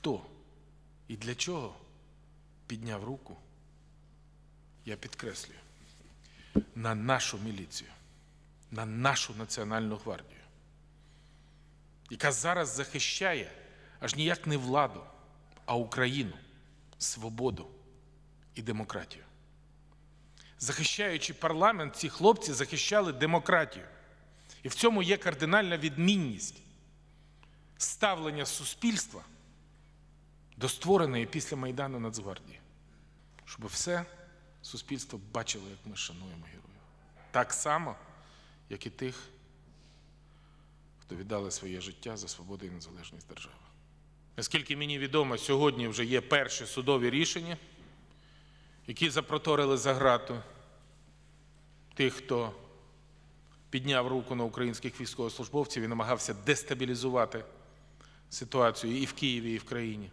хто і для чого підняв руку, я підкреслюю, на нашу міліцію, на нашу Національну гвардію, яка зараз захищає аж ніяк не владу, а Україну, свободу і демократію. Захищаючи парламент, ці хлопці захищали демократію. І в цьому є кардинальна відмінність ставлення суспільства до створеної після Майдану Нацгвардії. Щоб все суспільство бачило, як ми шануємо героїв. Так само, як і тих, хто віддали своє життя за свободу і незалежність держави. Наскільки мені відомо, сьогодні вже є перші судові рішення, які запроторили за грату тих, хто підняв руку на українських військовослужбовців і намагався дестабілізувати ситуацію і в Києві, і в країні.